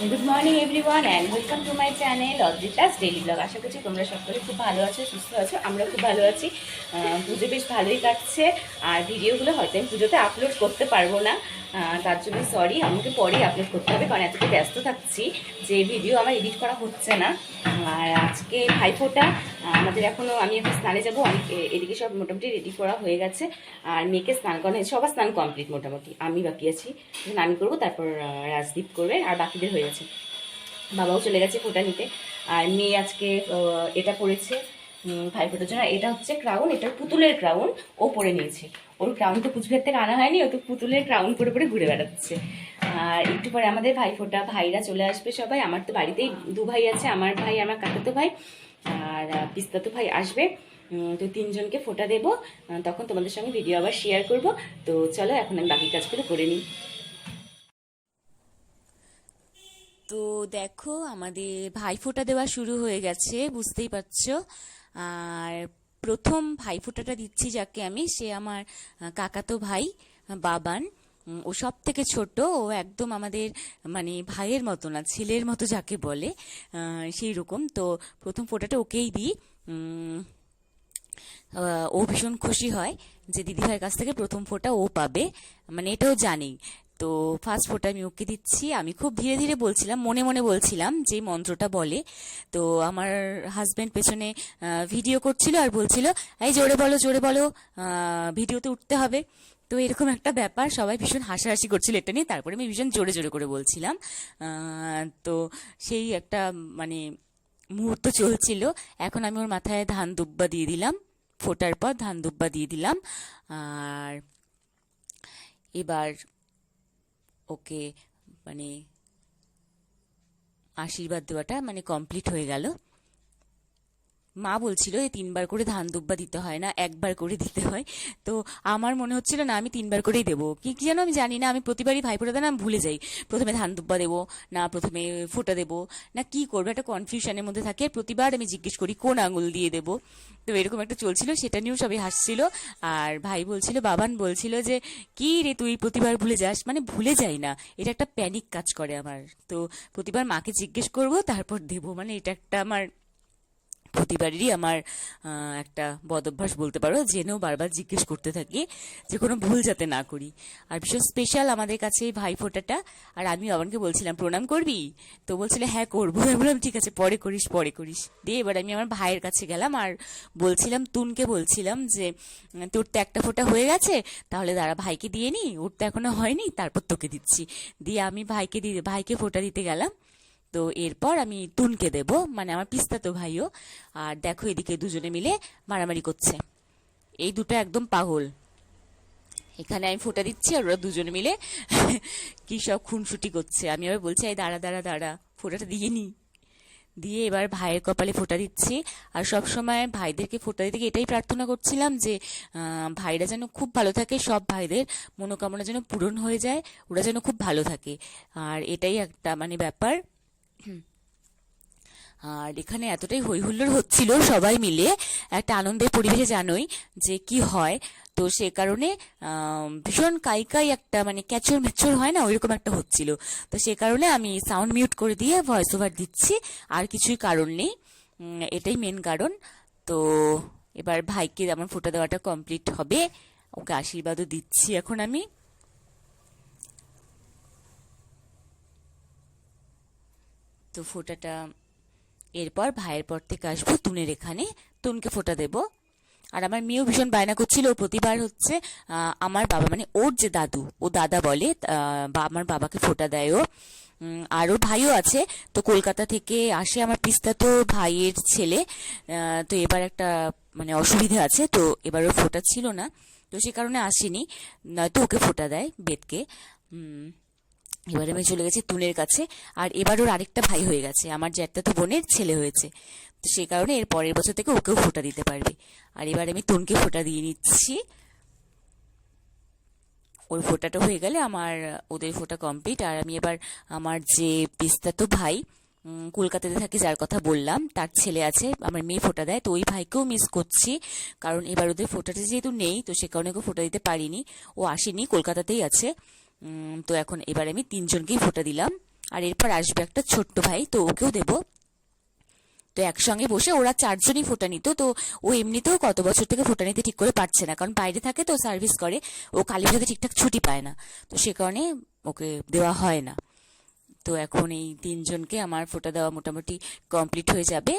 Good morning everyone and welcome to my channel Adrita's daily blog আশা করছি তোমরা সকলে খুব ভালো আছো, সুস্থ আছো আমরা খুব ভালো আছি। পুজো বেশ ভালোই কাটছে, আর ভিডিওগুলো হয়তো আমি পুজোতে আপলোড করতে পারব না। তার জন্য সরি আমাকে পরেই আপলোড করতে হবে, কারণ এতটা ব্যস্ত থাকছি যে ভিডিও আমার এডিট করা হচ্ছে না। আর আজকে ভাইফোঁটা আমাদের এখনও আমি এখন স্নানে যাব অনেক এদিকে সব মোটামুটি রেডি করা হয়ে গেছে। আর মেয়েকে স্নান করানো হয়েছে সবার স্নান কমপ্লিট মোটামুটি। আমি বাকি আছি। আমি করব তারপর রাজদীপ করবে আর বাকিদের হয়ে গেছে। বাবাও চলে গেছে ফোটা নিতে। আর মেয়ে আজকে এটা উম, ভাই ফোটার জন্য। এটা হচ্ছে ক্রাউন এটা পুতুলের ক্রাউন ও পরে নিয়েছে। ওর ক্রাউন তো কুচবিহার থেকে আনা হয়নি ও তো পুতুলের ক্রাউন পরে পরে ঘুরে বেড়াচ্ছে। আর একটু পরে আমাদের ভাই ফোটা ভাইরা চলে আসবে সবাই। আমার তো বাড়িতেই দু ভাই আছে আমার ভাই আমার কাকাতো ভাই। আর পিস্তাতো ভাই আসবে। তো তিনজনকে ফোটা দেবো। তখন তোমাদের সঙ্গে ভিডিও আবার শেয়ার করব। তো চলো, এখন আমি বাকি কাজগুলো করে নিই। তো দেখো, আমাদের ভাইফোঁটা দেওয়া শুরু হয়ে গেছে, বুঝতেই পারছ। আর প্রথম ভাইফোঁটাটা দিচ্ছি যাকে আমি, সে আমার কাকাতো ভাই, বাবান। ও সব থেকে ছোট, ও একদম আমাদের মানে ভাইয়ের মতো না ছেলের মতো যাকে বলে সেই রকম তো প্রথম ফোটাটা ওকেই দিই। ও ভীষণ খুশি হয় যে দিদিভাইয়ের কাছ থেকে প্রথম ফোটা ও পাবে। মানে এটাও জানি তো ফার্স্ট ফোটা আমি ওকে দিচ্ছি। আমি খুব ধীরে ধীরে বলছিলাম, মনে মনে বলছিলাম যে মন্ত্রটা বলে। তো আমার হাজব্যান্ড পেছনে ভিডিও করছিল আর বলছিল, এই জোরে বলো জোরে বলো ভিডিওতে উঠতে হবে। তো এরকম একটা ব্যাপার, সবাই ভীষণ হাসাহাসি করছিল এটা নিয়ে। তারপরে আমি ভীষণ জোরে জোরে করে বলছিলাম। তো সেই একটা মানে মুহূর্ত চলছিল। এখন আমি ওর মাথায় ধান দুব্বা দিয়ে দিলাম, ফোটার পর ধান দুব্বা দিয়ে দিলাম। আর এবার ওকে মানে আশীর্বাদ দেওয়াটা মানে কমপ্লিট হয়ে গেল। মা বলছিল, এই তিনবার করে ধান দুব্বা দিতে হয় না, একবার করে দিতে হয়। তো আমার মনে হচ্ছিল, না, আমি তিনবার করেই দেবো। কি কি যেন আমি জানি না, আমি প্রতিবারই ভাই দেন আমি ভুলে যাই। প্রথমে ধান দুব্বা দেবো, না, প্রথমে ফোটা দেবো, না, কি করব? একটা কনফিউশনের মধ্যে থাকে, প্রতিবার আমি জিজ্ঞেস করি, কোন আঙুল দিয়ে দেবো? তো এরকম একটা চলছিল, সেটা নিয়েও সবাই হাসছিল। আর ভাই বলছিল, বাবান বলছিল যে, কি রে তুই প্রতিবার ভুলে যাস? মানে ভুলে যাই না, এটা একটা প্যানিক কাজ করে আমার। তো প্রতিবার মাকে জিজ্ঞেস করব, তারপর দেবো। মানে এটা একটা আমার প্রতিবারেরই আমার একটা বদ অভ্যাস বলতে পারো জেনেও বারবার জিজ্ঞেস করতে থাকি যে কোনো ভুল যাতে না করি। আর ভীষণ স্পেশাল আমাদের কাছে এই ভাই ফোঁটাটা, আর আমি বাবানকে বলছিলাম, প্রণাম করবি? তো বলছিল হ্যাঁ করব। আমি বললাম, ঠিক আছে, পরে করিস পরে করিস। দিয়ে এবার আমি আমার ভাইয়ের কাছে গেলাম, আর বলছিলাম, তুনকে বলছিলাম যে, তোর তো একটা ফোঁটা হয়ে গেছে, তাহলে দাঁড়া, ভাইকে দিয়ে নি। ওর তো এখনও হয়নি, তারপর তোকে দিচ্ছি। দিয়ে আমি ভাইকে দিয়ে ভাইকে ফোঁটা দিতে গেলাম। তো এরপর আমি তুনকে দেব মানে আমার পিস্তাতো ভাইও। আর দেখো এদিকে দুজনে মিলে মারামারি করছে। এই দুটো একদম পাগল। এখানে আমি ফোঁটা দিচ্ছি আর ওরা দুজনে মিলে কি সব খুনসুটি করছে। আমি আবার বলছি, এই দাঁড়া দাঁড়া দাঁড়া, ফোঁটাটা দিয়ে নি। দিয়ে এবার ভাইয়ের কপালে ফোঁটা দিচ্ছি। আর সব সময় ভাইদেরকে ফোঁটা দিতে এটাই প্রার্থনা করছিলাম যে ভাইরা যেন খুব ভালো থাকে, সব ভাইদের মনোকামনা যেন পূরণ হয়ে যায়, ওরা যেন খুব ভালো থাকে। আর এটাই একটা মানে ব্যাপার। আর এখানে এতটাই হই হুল্লোড় হচ্ছিল সবাই মিলে, একটা আনন্দের পরিবেশে জানোই যে কি হয়। তো সে কারণে ভীষণ কাইকাই একটা মানে ক্যাচর ম্যাচর হয় না, ওইরকম একটা হচ্ছিল। তো সে কারণে আমি সাউন্ড মিউট করে দিয়ে ভয়েস ওভার দিচ্ছি, আর কিছুই কারণ নেই। এটাই মেন কারণ। তো এবার ভাইকে আমার ফোটা দেওয়াটা কমপ্লিট হবে, ওকে আশীর্বাদও দিচ্ছি এখন আমি। তো ফোটাটা এরপর ভাইয়ের পর থেকে আসব তুনের এখানে। তুনকে ফোটা দেব। আর আমার মেয়েও ভীষণ বায়না করছিল প্রতিবার হচ্ছে আমার বাবা মানে ওর যে দাদু ও দাদা বলে আমার বাবাকে ফোটা দেয় ও। উম, আর ওর ভাইও আছে তো কলকাতা থেকে আসে আমার পিস্তা তো ভাইয়ের ছেলে তো এবার একটা মানে অসুবিধা আছে তো এবার ওর ফোটা ছিল না তো সে কারণে আসেনি নয়তো ওকে ফোটা দেয় বেদকে। এবারে আমি চলে গেছি তুনের কাছে, আর এবার ওর আরেকটা ভাই হয়ে গেছে। আমার জ্যাঠটা তো বোনের ছেলে হয়েছে। তো সেই কারণে এর পরের বছর থেকে ওকেও ফোঁটা দিতে পারবে। আর এবার আমি তুনকে ফোঁটা দিয়ে নিচ্ছি। ওর ফোঁটাটা হয়ে গেলে আমার, ওদের ফোঁটা কমপ্লিট আর আমি এবার আমার যে পিস্তাতো ভাই কলকাতাতে থাকে যার কথা বললাম, তার ছেলে আছে, আমার মেয়ে ফোঁটা দেয়। তো ওই ভাইকেও মিস করছি। কারণ এবার ওদের ফোঁটাটা যেহেতু নেই, তো সে কারণে ওকে ফোঁটা দিতে পারিনি। ও আসেনি, কলকাতাতেই আছে। তো এখন এবার আমি তিনজনকেই ফোঁটা দিলাম। আর এরপর আসবে একটা ছোট্ট ভাই, তো ওকেও দেবো। তো একসঙ্গে বসে ওরা চারজনই ফোটা নিত, তো ও এমনিতেও কত বছর থেকে ফোটা নিতে ঠিক করে পারছে না, কারণ বাইরে থাকে তো সার্ভিস করে, ও কালী পুজোতে ঠিকঠাক ছুটি পায় না। তো সে কারণে ওকে দেওয়া হয় না। তো এখন এই তিনজনকে আমার ফোটা দেওয়া মোটামুটি কমপ্লিট হয়ে যাবে।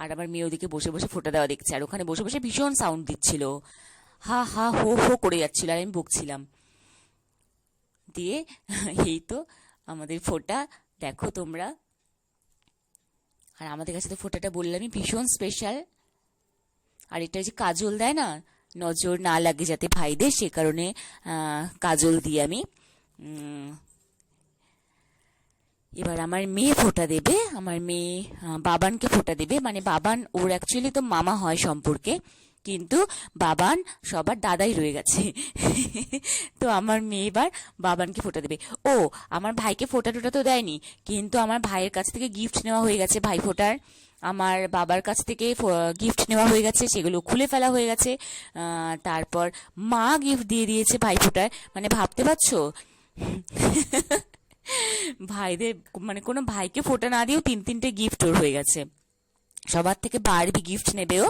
আর আমার মেয়ে ওদিকে বসে বসে ফোটা দেওয়া দেখছে, আর ওখানে বসে বসে ভীষণ সাউন্ড দিচ্ছিল। হা হা হো হো করে যাচ্ছিল, আর আমি বকছিলাম। দিয়ে এই তো আমাদের ফোটা। দেখো তোমরা। আর আমাদের কাছে তো ফোটাটা বললামই, ভীষণ স্পেশাল আর এটা যে কাজল দেয় না, নজর না লাগে যাতে ভাইদের, সে কারণে কাজল দিই আমি। এবার আমার মেয়ে ফোঁটা দেবে। আমার মেয়ে বাবানকে ফোঁটা দেবে। মানে বাবান, ওর অ্যাকচুয়ালি তো মামা হয় সম্পর্কে। কিন্তু বাবান সবার দাদাই রয়ে গেছে। তো আমার মেয়ে এবার বাবানকে ফোটা দেবে। ও, আমার ভাইকে ফোঁটা টোটা তো দেয়নি, কিন্তু আমার ভাইয়ের কাছ থেকে গিফট নেওয়া হয়ে গেছে ভাই ফোঁটার। আমার বাবার কাছ থেকে গিফট নেওয়া হয়ে গেছে, সেগুলো খুলে ফেলা হয়ে গেছে। তারপর মা গিফট দিয়ে দিয়েছে ভাই ফোঁটার। মানে ভাবতে পারছ? ভাইদের মানে কোনো ভাইকে ফোঁটা না দিয়েও তিন তিনটে গিফট ওর হয়ে গেছে। সবার থেকে বারবি গিফট নেবেও।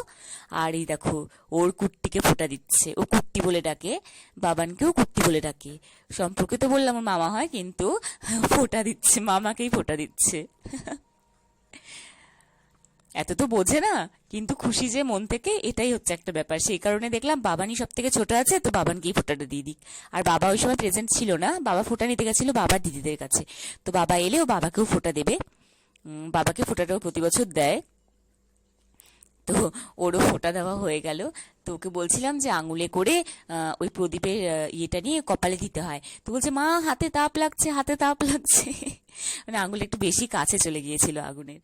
আর এই দেখো, ওর কুর্তিকে ফোটা দিচ্ছে। ও কুর্তি বলে ডাকে, বাবানকেও কুর্তি বলে ডাকে। সম্পর্কে তো বললাম, ওর মামা হয়, কিন্তু ফোটা দিচ্ছে, মামাকেই ফোটা দিচ্ছে। এত তো বোঝে না, কিন্তু খুশি যে মন থেকে এটাই হচ্ছে একটা ব্যাপার। সেই কারণে দেখলাম, বাবানই সব থেকে ছোট আছে, তো বাবানকেই ফোঁটাটা দিয়ে দিক। আর বাবা ওই সময় প্রেজেন্ট ছিল না, বাবা ফোঁটা নিতে গেছিল বাবার দিদিদের কাছে। তো বাবা এলে ও বাবাকেও ফোটা দেবে। বাবাকে ফোঁটাটাও প্রতি বছর দেয়। তো ওরও ফোঁটা দেওয়া হয়ে গেল। তো ওকে বলছিলাম যে আঙুলে করে ওই প্রদীপের ইয়েটা নিয়ে কপালে দিতে হয়। তো বলছে, মা, হাতে তাপ লাগছে, হাতে তাপ লাগছে। মানে আঙুল একটু বেশি কাছে চলে গিয়েছিল আগুনের।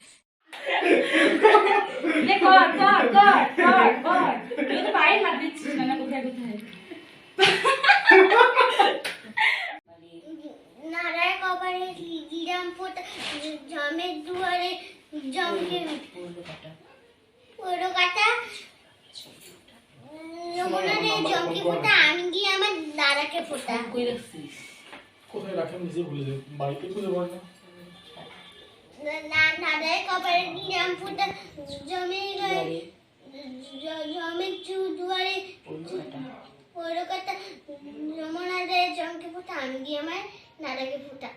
কোথায় কোথায় নারায় কপালে দিলাম ফোটা জমের দুয়ারে জমকে পুরো কাটা নমুনারে জমকে ফোটা আমি গিয়ে আমার দাদাকে ফোটা কই রাখছিস কোথায় রাখেন নিজে ভুলে যাই। বাড়িতে খুঁজে পান না। নারায় কপালে দিলাম ফোটা জমে চু দুয়ারে জমকে ফোটা আমি গিয়ে আমার দাদাকে ফোটা।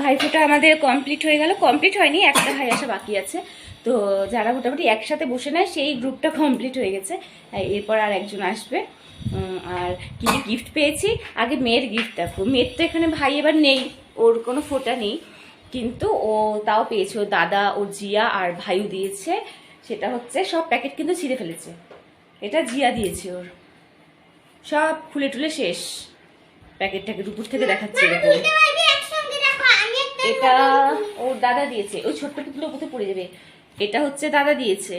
ভাইফোঁটা আমাদের কমপ্লিট হয়ে গেল। কমপ্লিট হয়নি একটা ভাই আসা বাকি আছে। তো যারা মোটামুটি একসাথে বসে নেয় সেই গ্রুপটা কমপ্লিট হয়ে গেছে। এরপর আর একজন আসবে। আর কি গিফট পেয়েছি? আগে মেয়ের গিফট দেখো। মেয়ের তো এখানে ভাই এবার নেই ওর কোনো ফোঁটা নেই। কিন্তু ও তাও পেয়েছে ওর দাদা ওর জিয়া আর ভাইও দিয়েছে। সেটা হচ্ছে সব প্যাকেট কিন্তু ছিঁড়ে ফেলেছে। এটা জিয়া দিয়েছে ওর। সব খুলে টুলে শেষ। প্যাকেটটাকে দুপুর থেকে দেখাচ্ছে এটা ওর দাদা দিয়েছে। ওই ছোট্ট পুতুলো কোথায় পড়ে যাবে। এটা হচ্ছে দাদা দিয়েছে।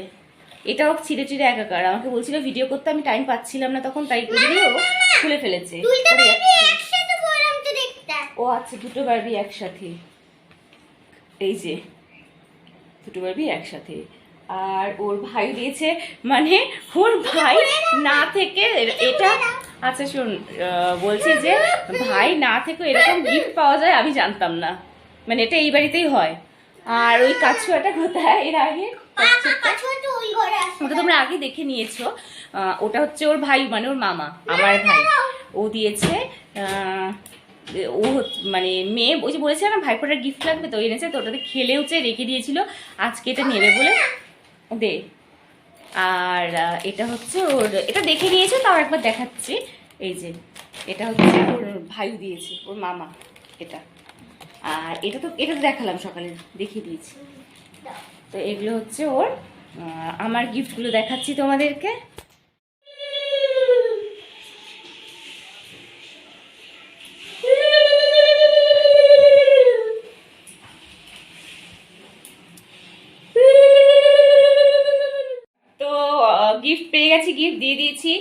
এটাও ছিঁড়ে চিড়ে একাকার। আমাকে বলছিল ভিডিও করতে আমি টাইম পাচ্ছিলাম না তখন তাই করে ও খুলে ফেলেছে। ও আচ্ছা দুটো বারবি একসাথে। এই যে দুটো বারবি একসাথে। আর ওর ভাই দিয়েছে মানে ওর ভাই না থেকে এটা আচ্ছা শোন বলছে যে ভাই না থেকে এরকম গিফট পাওয়া যায় আমি জানতাম না। মানে এটা এই বাড়িতেই হয়। আর ওই কাছুয়াটা কোথায়? এর আগে? ঘরে আসে ওটা তোমরা আগে দেখে নিয়েছো। ওটা হচ্ছে ওর ভাই মানে ওর মামা আমার ভাই। ও দিয়েছে ও মানে মেয়ে ওই যে বলেছে না ভাইফোঁটার গিফট লাগবে তো এনেছে তো ওটাতে খেলেও খেলেওছে রেখে দিয়েছিল। আজকে এটা নেবে বলে। দে। আর এটা হচ্ছে ওর এটা দেখে নিয়েছে তাও একবার দেখাচ্ছি। এই যে এটা হচ্ছে ওর ভাই দিয়েছে ওর মামা এটা। আর এটা তো এটা তো দেখালাম সকালে, দেখিয়ে দিয়েছি। তো এগুলো হচ্ছে ওর আমার গিফটগুলো দেখাচ্ছি তোমাদেরকে। গিফট পেয়ে গেছি, গিফট দিয়ে দিয়েছি।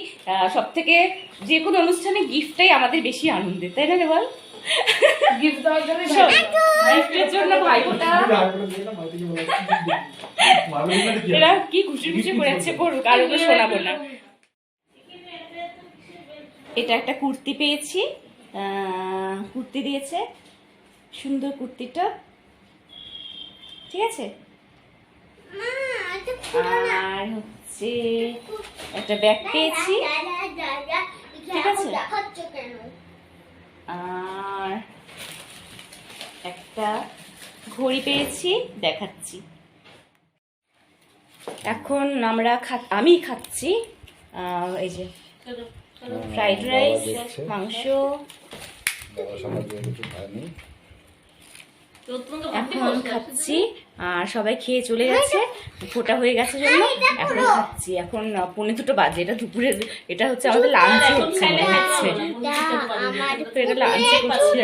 সব থেকে যে কোনো অনুষ্ঠানে গিফটটাই আমাদের বেশি আনন্দের, তাই না রে বল গিফট দেওয়ার জন্য গিফটের জন্য ভাইফোঁটা এরা কি খুশি খুশি করেছে করুক আর ওকে শোনাবো না। এটা একটা কুর্তি পেয়েছি। কুর্তি দিয়েছে। সুন্দর কুর্তিটা। ঠিক আছে? মা এটা খুলো না। আর হচ্ছে একটা ব্যাগ পেয়েছি। ঠিক আছে। আর একটা ঘড়ি পেয়েছি দেখাচ্ছি। এখন আমরা খা আমি খাচ্ছি এই যে ফ্রাইড রাইস মাংস। এখন খাচ্ছি আর সবাই খেয়ে চলে গেছে ফোটা হয়ে গেছে জন্য। এখন খাচ্ছি এখন পৌনে দুটো বাজে এটা দুপুরের এটা হচ্ছে আমাদের লাঞ্চে হচ্ছে। মনে হচ্ছে এটা তো করছি।